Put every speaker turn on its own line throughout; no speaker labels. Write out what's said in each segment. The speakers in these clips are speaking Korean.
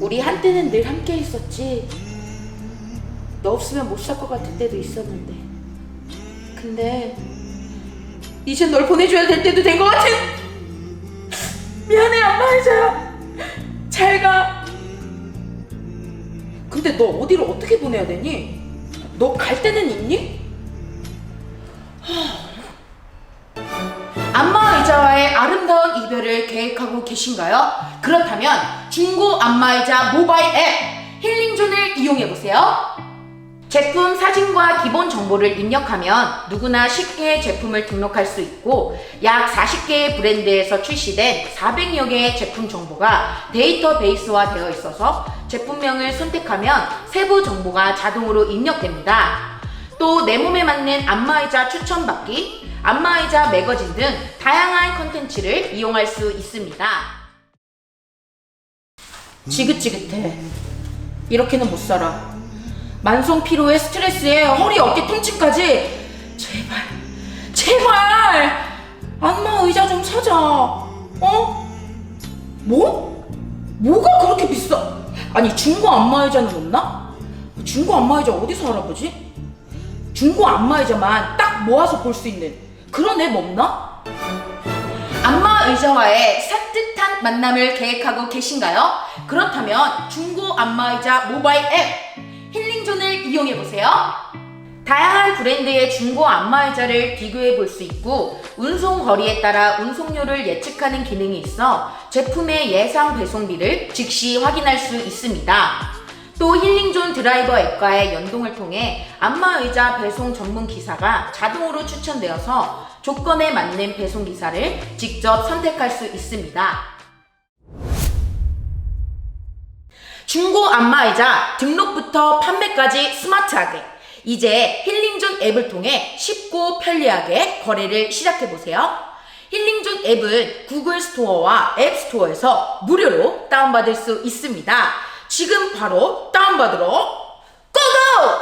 우리 한때는 늘 함께 있었지. 너 없으면 못 살 것 같을 때도 있었는데. 근데 이제 널 보내줘야 될 때도 된 것 같은. 미안해 안마 의자야. 잘 가. 근데 너 어디로 어떻게 보내야 되니? 너 갈 데는 있니? 안마 의자와의 아름다운 이별을 계획하고 계신가요? 그렇다면 중고 안마 의자 모바일 앱 힐링존을 이용해 보세요. 제품 사진과 기본 정보를 입력하면 누구나 쉽게 제품을 등록할 수 있고 약 40개의 브랜드에서 출시된 400여 개의 제품 정보가 데이터베이스화 되어 있어서 제품명을 선택하면 세부 정보가 자동으로 입력됩니다. 또 내 몸에 맞는 안마의자 추천받기, 안마의자 매거진 등 다양한 컨텐츠를 이용할 수 있습니다. 지긋지긋해. 이렇게는 못 살아. 만성 피로에 스트레스에 허리 어깨 통증까지 제발 제발 안마 의자 좀 사자 어? 뭐? 뭐가 그렇게 비싸? 아니 중고 안마 의자는 없나? 중고 안마 의자 어디서 알아보지? 중고 안마 의자만 딱 모아서 볼 수 있는 그런 앱 없나? 안마 의자와의 산뜻한 만남을 계획하고 계신가요? 그렇다면 중고 안마 의자 모바일 앱 힐링존을 이용해 보세요. 다양한 브랜드의 중고 안마 의자를 비교해 볼 수 있고 운송 거리에 따라 운송료를 예측하는 기능이 있어 제품의 예상 배송비를 즉시 확인할 수 있습니다. 또 힐링존 드라이버 앱과의 연동을 통해 안마 의자 배송 전문 기사가 자동으로 추천되어서 조건에 맞는 배송 기사를 직접 선택할 수 있습니다. 중고 안마의자 등록부터 판매까지 스마트하게 이제 힐링존 앱을 통해 쉽고 편리하게 거래를 시작해 보세요. 힐링존 앱은 구글 스토어와 앱 스토어에서 무료로 다운받을 수 있습니다. 지금 바로 다운받으러 고고!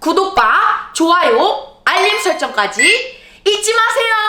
구독과 좋아요, 알림 설정까지 잊지 마세요.